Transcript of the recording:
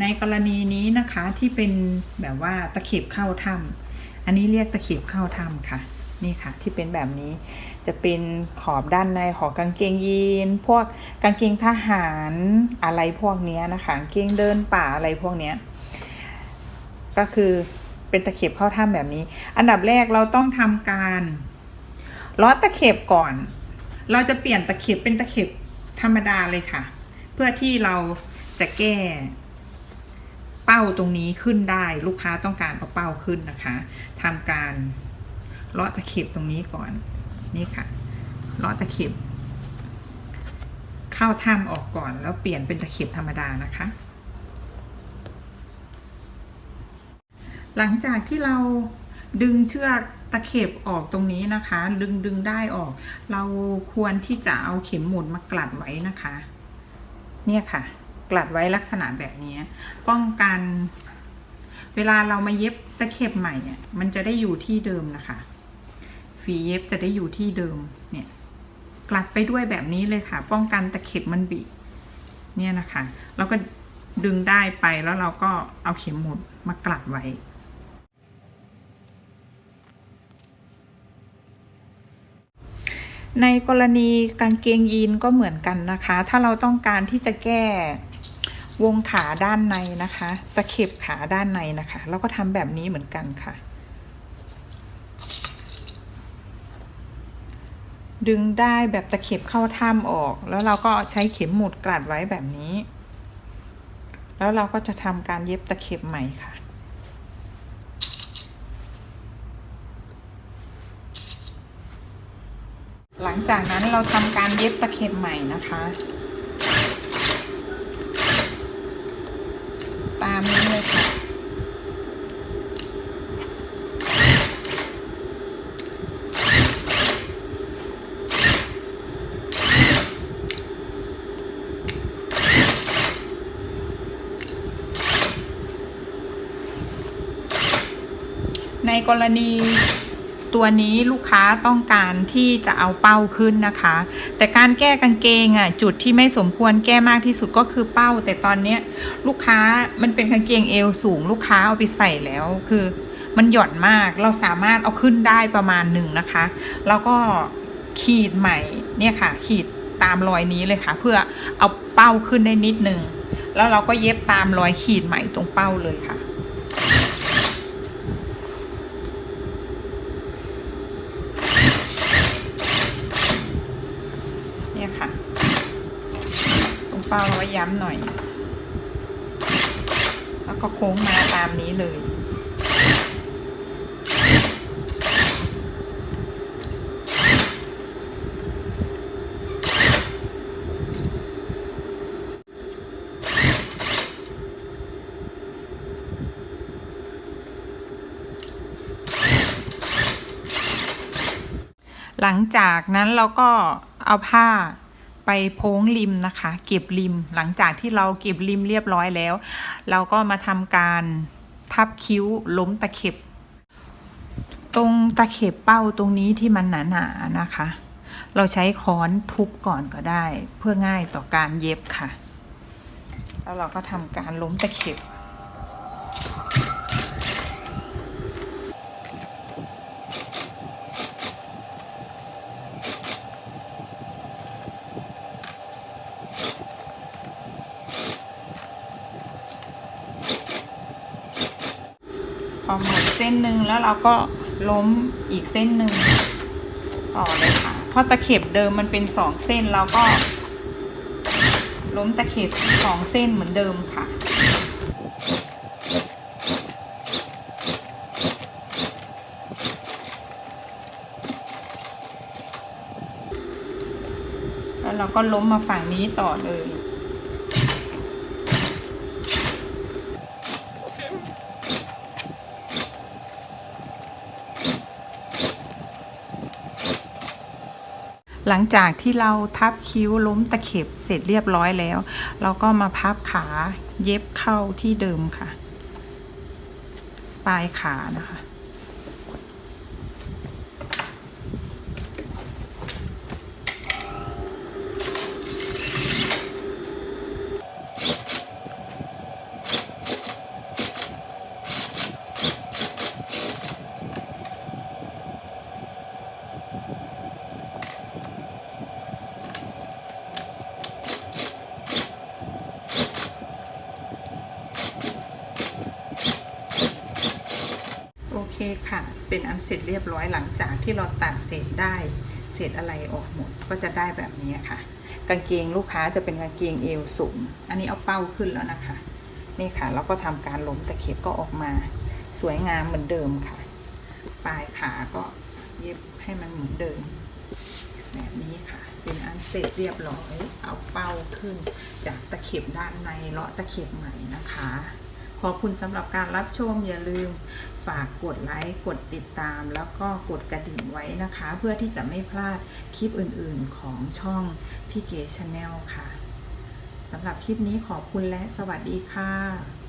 ในกรณีนี้นะคะที่เป็นแบบว่าตะเข็บเข้าถ้ำอันนี้เรียกตะเข็บเข้าถ้ำค่ะ นี่ค่ะ ที่เป็นแบบนี้จะเป็นขอบด้านในของกางเกงยีน พวกกางเกงทหารอะไรพวกนี้นะคะกางเกงเดินป่าอะไรพวกนี้ก็คือเป็นตะเข็บเข้าถ้ำแบบนี้ อันดับแรกเราต้องทำการล้อตะเข็บก่อน เราจะเปลี่ยนตะเข็บเป็นตะเข็บธรรมดาเลยค่ะ เพื่อที่เราจะแก้ เป้าตรงนี้ขึ้นได้ลูกค้าต้องการเอาเป้าขึ้นนะคะทำการเลาะตะเข็บตรงนี้ก่อนนี่ค่ะเลาะตะเข็บ เข้าถ้ำออกก่อนแล้วเปลี่ยนเป็นตะเข็บธรรมดานะคะ หลังจากที่เราดึงเชือกตะเข็บออกตรงนี้นะคะ ดึงดึงได้ออก เราควรที่จะเอาเข็มหมุดมากลัดไว้นะคะ เนี่ยค่ะ กลัดไว้ลักษณะแบบนี้ ป้องกัน เวลาเรามาเย็บตะเข็บใหม่เนี่ย มันจะได้อยู่ที่เดิมนะคะ ฝีเย็บจะได้อยู่ที่เดิมเนี่ยกลัดไปด้วยแบบนี้เลยค่ะ ป้องกันตะเข็บมันบิเนี่ยนะคะเราก็ดึงได้ไปแล้วเราก็เอาเข็มหมุดมากลัดไว้ในกรณีกางเกงยีนก็เหมือนกันนะคะ ถ้าเราต้องการที่จะแก้ วงขาด้านในนะคะ ตะเข็บขาด้านในนะคะ เราก็ทำแบบนี้เหมือนกันค่ะ ดึงได้แบบตะเข็บเข้าถ้ำออก แล้วเราก็ใช้เข็มหมุดกลัดไว้แบบนี้ แล้วเราก็จะทำการเย็บตะเข็บใหม่ค่ะหลังจากนั้นเราทำการเย็บตะเข็บใหม่นะคะ ตามนี้เลยค่ะ ในกรณี ตัวนี้ลูกค้าต้องการที่จะเอาเป้าขึ้นนะคะ แต่การแก้กางเกงอะจุดที่ไม่สมควรแก้มากที่สุดก็คือเป้า แต่ตอนเนี้ยลูกค้ามันเป็นกางเกงเอวสูง ลูกค้าเอาไปใส่แล้วคือมันหย่อนมากเราสามารถเอาขึ้นได้ประมาณหนึ่งนะคะ แล้วก็ขีดใหม่เนี่ยค่ะ ขีดตามรอยนี้เลยค่ะ เพื่อเอาเป้าขึ้นได้นิดนึงแล้วเราก็เย็บตามรอยขีดใหม่ตรงเป้าเลยค่ะ เนี่ยค่ะ ตรงเป้าเราไว้ย้ำหน่อย แล้วก็โค้งมาตามนี้เลย หลังจากนั้นเราก็เอาผ้า ไปโพ้งริมนะคะ เก็บริมหลังจากที่เราเก็บริมเรียบร้อยแล้ว เราก็มาทำการทับคิ้วล้มตะเข็บ ตรงตะเข็บเป้าตรงนี้ที่มันหนาๆนะคะ เราใช้ค้อนทุบก่อนก็ได้ เพื่อง่ายต่อการเย็บค่ะ แล้วเราก็ทำการล้มตะเข็บ อหมดเส้นหนึ่งแล้วเราก็ล้มอีกเส้นหนึ่งต่อเลยค่ะ เพราะตะเข็บเดิมมันเป็นสองเส้นเราก็ ล้มตะเข็บสองเส้นเหมือนเดิมค่ะแล้วเราก็ล้มมาฝั่งนี้ต่อเลย หลังจากที่เราทับคิ้วล้มตะเข็บเสร็จเรียบร้อยแล้ว เราก็มาพับขาเย็บเข้าที่เดิมค่ะ ปลายขานะคะ เค่ะ เป็นอันเสร็จเรียบร้อยหลังจากที่เราตัดเศษได้ เศษอะไรออกหมดก็จะได้แบบนี้ค่ะ กางเกงลูกค้าจะเป็นกางเกงเอวสูง อันนี้เอาเป้าขึ้นแล้วนะคะ นี่ค่ะแล้วก็ทำการล้มตะเข็บก็ออกมา สวยงามเหมือนเดิมค่ะ ปลายขาก็เย็บให้มันเหมือนเดิม แบบนี้ค่ะ เป็นอันเสร็จเรียบร้อย เอาเป้าขึ้น จากตะเข็บด้านในเลาะตะเข็บใหม่นะคะ ขอบคุณสำหรับการรับชมอย่าลืมฝากกดไลค์กดติดตาม แล้วก็กดกระดิ่งไว้นะคะ เพื่อที่จะไม่พลาดคลิปอื่นๆของช่องพี่เก๋ชาแนลค่ะสำหรับคลิปนี้ขอบคุณและสวัสดีค่ะ